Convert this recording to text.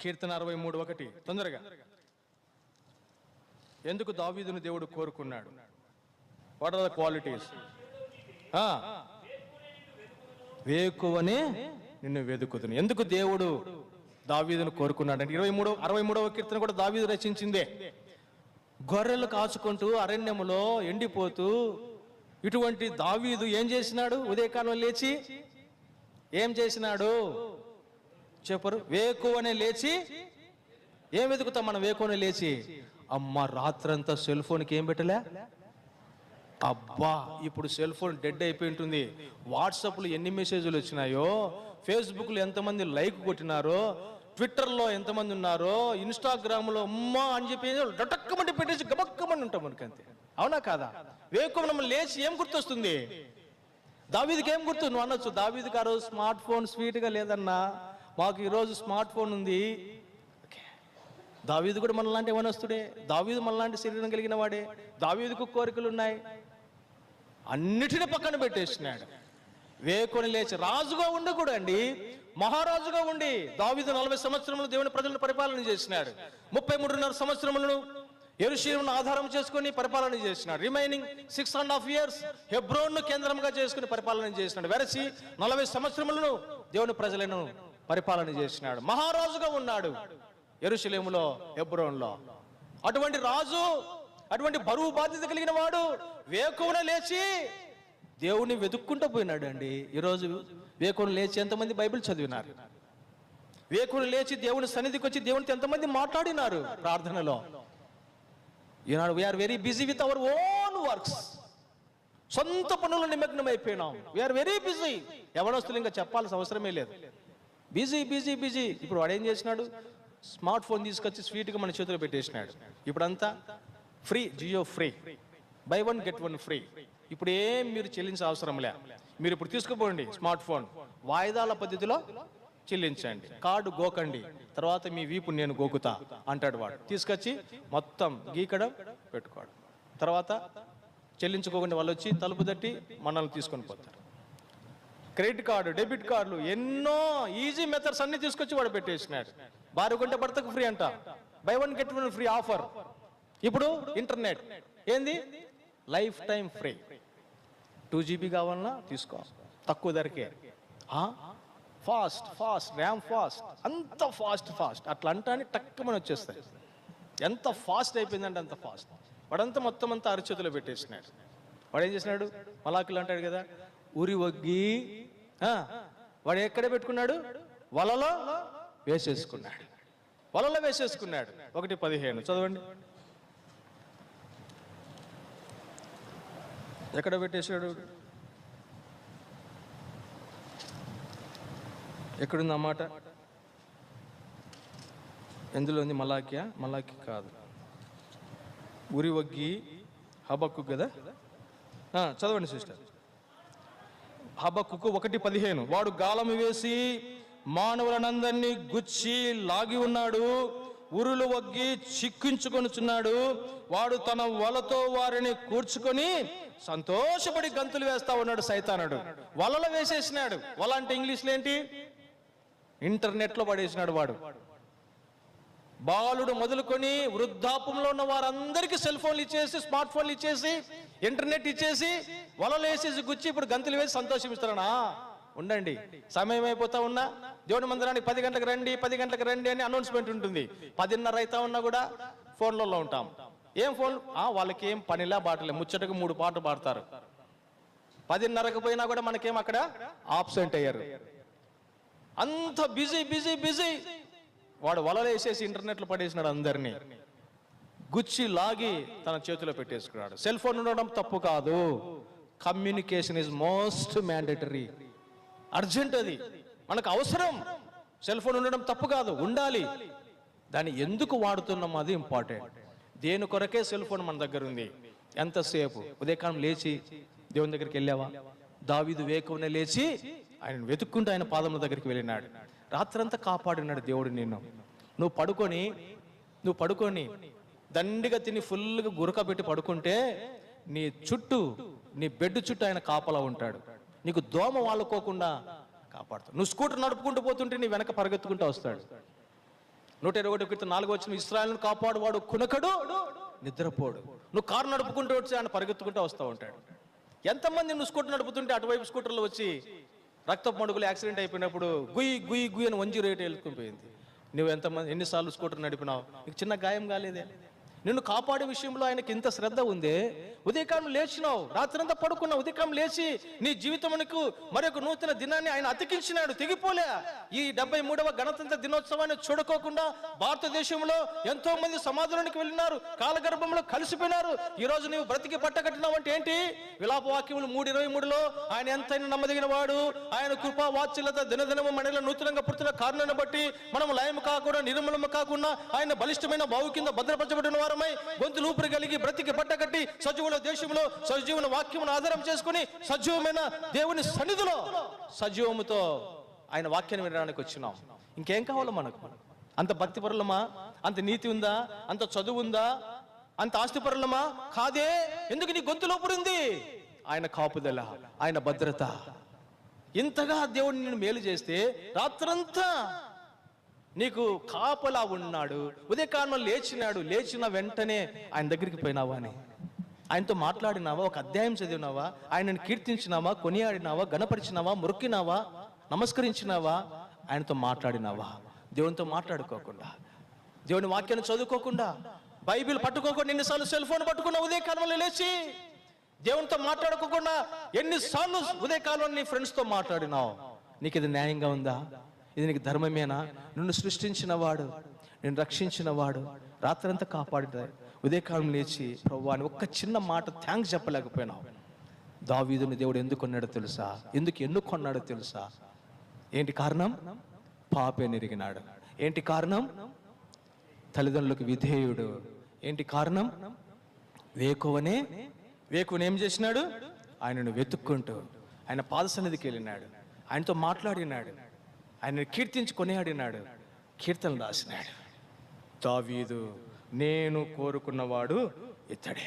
కీర్తన అరవై మూడు ఒకటి. తొందరగా. ఎందుకు దావీదును దేవుడు కోరుకున్నాడు? వాట్ ఆర్ ద క్వాలిటీస్ వేకువనే నిన్ను వెతుకుతుని ఎందుకు దేవుడు దావీదును కోరుకున్నాడు అంటే ఇరవై మూడవ అరవై మూడవ కీర్తన కూడా దావీదు రచించిందే. గొర్రెలు కాచుకుంటూ అరణ్యములో ఎండిపోతూ ఇటువంటి దావీదు ఏం చేసినాడు? ఉదయకాలం లేచి ఏం చేసినాడు? చెప్పరు. వేకువనే లేచి ఏం వెతుకుతాం మనం? వేకువనే లేచి. అమ్మ రాత్రంతా సెల్ ఫోన్కి ఏం పెట్టలే? అబ్బా ఇప్పుడు సెల్ ఫోన్ డెడ్ అయిపోయి ఉంటుంది. వాట్సాప్లో ఎన్ని మెసేజ్లు వచ్చినాయో ఫేస్బుక్లో ఎంతమంది లైక్ కొట్టినారో ట్విట్టర్లో ఎంతమంది ఉన్నారో ఇన్స్టాగ్రామ్లో అమ్మా అని చెప్పి డటక్కమంటే పెట్టేసి గబక్కమని ఉంటాం మనకి అంతే. అవునా కాదా? వేకువ లేచి ఏం గుర్తొస్తుంది? దావీదికి ఏం గుర్తు? నువ్వు అనొచ్చు దావీదికి ఆ రోజు స్మార్ట్ ఫోన్ స్వీట్గా లేదన్నా. మాకు ఈరోజు స్మార్ట్ ఫోన్ ఉంది. దావీదు కూడా మనలాంటి వనస్తుడే. దావీదు మనలాంటి శరీరం కలిగిన వాడే. దావీదుకు కోరికలు ఉన్నాయి. అన్నిటిని పక్కన పెట్టేసినాడు. వేకొని లేచి రాజుగా ఉండకూడండి మహారాజుగా ఉండి దావీదు నలభై సంవత్సరములు దేవుని ప్రజలను పరిపాలన చేసినాడు. ముప్పై మూడున్నర సంవత్సరములను ఎరుషీలను ఆధారం చేసుకుని పరిపాలన చేసినాడు. Remaining six and half years హెబ్రోన్ను కేంద్రంగా చేసుకుని పరిపాలన చేసినాడు. వెరసి నలభై సంవత్సరములను దేవుని ప్రజలను పరిపాలన చేసినాడు. మహారాజుగా ఉన్నాడు ఎరుషలేములో ఎబ్రోన్లో అటువంటి రాజు అటువంటి బరువు బాధ్యత కలిగిన వాడు వేకువన లేచి దేవుని వెతుక్కుంటూ పోయినాడు అండి ఈరోజు వేకువన లేచి ఎంతమంది బైబిల్ చదివినారు? వేకువన లేచి దేవుని సన్నిధికి వచ్చి దేవునితో ఎంతమంది మాట్లాడినారు ప్రార్థనలో? ఈనాడు we're very busy with our own works సొంత పనులు నిమగ్నం అయిపోయినాం వీఆర్ వెరీ బిజీ ఎవడొస్తులు ఇంకా చెప్పాల్సిన అవసరమే లేదు. Busy busy busy. ఇప్పుడు వాడు ఏం చేసినాడు? స్మార్ట్ ఫోన్ తీసుకొచ్చి స్వీట్గా మన చేతిలో పెట్టేసినాడు. ఇప్పుడంతా free Jio free. Buy one get one free. ఇప్పుడు ఏం మీరు చెల్లించే అవసరం లే. మీరు ఇప్పుడు తీసుకుపోండి స్మార్ట్ ఫోన్. వాయిదాల పద్ధతిలో చెల్లించండి. కార్డు గోకండి. తర్వాత మీ వీపు నేను గోకుతా అంటాడు వాడు. తీసుకొచ్చి మొత్తం గీకడం పెట్టుకోవడం. తర్వాత చెల్లించుకోకుండా వాళ్ళు వచ్చి తలుపు తట్టి మనల్ని తీసుకొని పోతారు. క్రెడిట్ కార్డు డెబిట్ కార్డులు ఎన్నో ఈజీ మెథడ్స్ అన్ని తీసుకొచ్చి వాడు పెట్టేసినాడు. భార్య కొంటే భర్తకు ఫ్రీ అంట. Buy one get one free offer. ఇప్పుడు ఇంటర్నెట్. ఏంది? Lifetime free. టూ జీబీ కావాలన్నా తీసుకో. తక్కువ ధరకే. Fast fast RAM fast. అంత ఫాస్ట్ ఫాస్ట్. అట్లా అంటానే టక్కుమని వచ్చేస్తాయి. ఎంత ఫాస్ట్ అయిపోయిందంటే అంత ఫాస్ట్. వాడంతా మొత్తం అంతా అరచేతిలో పెట్టేసినాడు. వాడు ఏం చేసినాడు? మలాకులు అంటాడు కదా ఊరి వగ్గి వాడు ఎక్కడ పెట్టుకున్నాడు? వలలో వేసేసుకున్నాడు. వలలో వేసేసుకున్నాడు. ఒకటి పదిహేను. చదవండి. ఎక్కడ పెట్టేశాడు? ఎక్కడుంది అన్నమాట ఎందులో ఉంది మలాకియా మలాకి కాదు. ఉరి వగ్గి హబక్కు కదా? చదవండి సిస్టర్. హబక్కుకు ఒకటి పదిహేను. వాడు గాలము వేసి మానవులనందరినీ గుచ్చి లాగి ఉన్నాడు ఉరులు వగ్గి చిక్కించుకొనుచున్నాడు వాడు తన వలతో వారిని కూర్చుకొని సంతోషపడి గంతులు వేస్తా ఉన్నాడు సైతానుడు. వలలో వేసేసినాడు. వల అంటే ఇంగ్లీష్లో ఏంటి? ఇంటర్నెట్లో పడేసినాడు వాడు. బాలుడు మొదలుకొని వృద్ధాపంలో ఉన్న వారందరికీ సెల్ ఫోన్లు ఇచ్చేసి స్మార్ట్ ఫోన్లు ఇచ్చేసి ఇంటర్నెట్ ఇచ్చేసి వలలు వేసేసి గుచ్చి ఇప్పుడు గంతులు వేసి సంతోషిస్తారనా ఉండండి. సమయం అయిపోతా ఉన్నా. దేవుని మందిరానికి పది గంటలకు రండి పది గంటలకు రండి అని అనౌన్స్మెంట్ ఉంటుంది. పదిన్నర అవుతా ఉన్నా కూడా ఫోన్లలో ఉంటాం. ఏం ఫోన్ వాళ్ళకి ఏం పనిలా పాటలే ముచ్చటకు మూడు పాటలు పాడతారు. పదిన్నరకు పోయినా కూడా మనకేం అక్కడ? ఆబ్సెంట్ అయ్యారు. అంత బిజీ బిజీ బిజీ వాడు వలలు వేసేసి ఇంటర్నెట్లో పడేసినాడు అందరినీ. గుచ్చి లాగి తన చేతిలో పెట్టేసుకున్నాడు. సెల్ ఫోన్ ఉండడం తప్పు కాదు. Communication is most mandatory urgent అది. మనకు అవసరం. సెల్ ఫోన్ ఉండడం తప్పు కాదు. ఉండాలి. దాన్ని ఎందుకు వాడుతున్నాం అది ఇంపార్టెంట్ దేని కొరకే సెల్ ఫోన్ మన దగ్గర ఉంది? ఎంతసేపు? ఉదయకాలం లేచి దేవుని దగ్గరికి వెళ్ళావా? దావీదు వేకువనే లేచి ఆయన వెతుక్కుంటూ ఆయన పాదముల దగ్గరికి వెళ్ళినాడు. రాత్రంతా కాపాడినాడు దేవుడు నిన్ను. నువ్వు పడుకొని నువ్వు పడుకొని దండిగా తిని ఫుల్గా గురక పెట్టి పడుకుంటే నీ చుట్టూ నీ బెడ్ చుట్టూ ఆయన కాపలా ఉంటాడు. నీకు దోమ వాళ్ళకోకుండా కాపాడుతాడు. నువ్వు స్కూటర్ నడుపుకుంటూ పోతుంటే నీ వెనక పరిగెత్తుకుంటూ వస్తాడు. నూట ఇరవై ఒకటి నాలుగు వచ్చిన ఇస్రాయల్ని కాపాడువాడు కునకడు నిద్రపోడు. నువ్వు కారు నడుపుకుంటూ వచ్చి ఆయన పరిగెత్తుకుంటూ వస్తూ ఉంటాడు. ఎంతమంది నువ్వు స్కూటర్ నడుపుతుంటే అటువైపు స్కూటర్లో వచ్చి రక్తపు మడుగులు యాక్సిడెంట్ అయిపోయినప్పుడు గుయ్ గుయ్ గుయ్ అని వంజి రేటు వెళ్ళుకుపోయింది నువ్వు ఎంతమంది ఎన్నిసార్లు స్కూటర్ నడిపినావు? నీకు చిన్న గాయం కాలేదే. నిన్ను కాపాడే విషయంలో ఆయనకి ఇంత శ్రద్ధ ఉందే? ఉదయకాలం లేచినావు రాత్రంతా పడుకున్నావు. ఉదయకాలం లేచి నీ జీవితమునకు మరొక నూతన దినాన్ని ఆయన అతికించినాడు. తెగిపోలే. ఈ డెబ్బై మూడవ గణతంత్ర దినోత్సవాన్ని చూడకోకుండా భారతదేశంలో ఎంతో మంది సమాధులకు వెళ్ళినారు కాలగర్భంలో కలిసిపోయినారు. ఈ రోజు నువ్వు బ్రతికి పట్టకట్టినావు అంటే ఏంటి? విలాప వాక్యములు మూడు ఇరవై మూడులో ఆయన ఎంతైనా నమ్మదగిన వాడు. ఆయన కృపా వాత్సల్యత దినదినము మనలో నూతనంగా పుట్టిన కారణాన్ని బట్టి మనం లయము కాకుండా నిర్మలము కాకుండా ఆయన బలిష్టమైన బావు కింద భద్రపరచబడిన ఆధారమై గొంతులు ఊపిరి కలిగి బ్రతికి బట్టగట్టి సజీవుల దేశంలో సజీవుల వాక్యమును ఆధారం చేసుకుని సజీవమైన దేవుని సన్నిధిలో సజీవముతో ఆయన వాక్యాన్ని వినడానికి వచ్చినాం. ఇంకేం కావాలో మనకు? అంత భక్తి పరులమా? అంత నీతి ఉందా? అంత చదువు ఉందా? అంత ఆస్తి పరులమా? కాదే. ఎందుకు నీ గొంతులో లోపడుంది ఆయన కాపుదల ఆయన భద్రత. ఇంతగా దేవుడిని నేను మేలు చేస్తే రాత్రంతా నీకు కాపలా ఉన్నాడు ఉదయకాలం లేచినాడు లేచిన వెంటనే ఆయన దగ్గరికి పోయినావా అని. ఆయనతో మాట్లాడినావా? ఒక అధ్యాయం చదివినావా? ఆయనను కీర్తించినావా? కొనియాడినావా? గణపరిచినావా మురుక్కినావా నమస్కరించినావా? ఆయనతో మాట్లాడినావా? దేవునితో మాట్లాడుకోకుండా దేవుని వాక్యాన్ని చదువుకోకుండా బైబిల్ పట్టుకోకుండా ఎన్నిసార్లు సెల్ ఫోన్ పట్టుకున్న ఉదయకాలంలో లేచి దేవునితో మాట్లాడుకోకుండా ఎన్నిసార్లు ఉదయ కాలంలో నీ ఫ్రెండ్స్తో మాట్లాడినావు? నీకు ఇది న్యాయంగా ఉందా? ఇది నీకు ధర్మమేనా? నిన్ను సృష్టించిన వాడు నేను రక్షించిన వాడు రాత్రంతా కాపాడితే ఉదయకాలం లేచి ప్రభు అని ఒక్క చిన్న మాట థ్యాంక్స్ చెప్పలేకపోయినావు. దావీదుని దేవుడు ఎందుకున్నాడో తెలుసా? ఎందుకు ఎన్నుకొన్నాడో తెలుసా? ఏంటి కారణం? పాపే నెరిగినాడు. ఏంటి కారణం? తల్లిదండ్రులకు విధేయుడు. ఏంటి కారణం? వేకువనే వేకువని ఏం చేసినాడు? ఆయనను వెతుక్కుంటూ ఆయన పాదసన్నిధికి వెళ్ళినాడు. ఆయనతో మాట్లాడినాడు. ఆయన కీర్తించి కొనియాడినాడు. కీర్తనలు రాసినాడు. దావీదు నేను కోరుకున్నవాడు ఇతడే.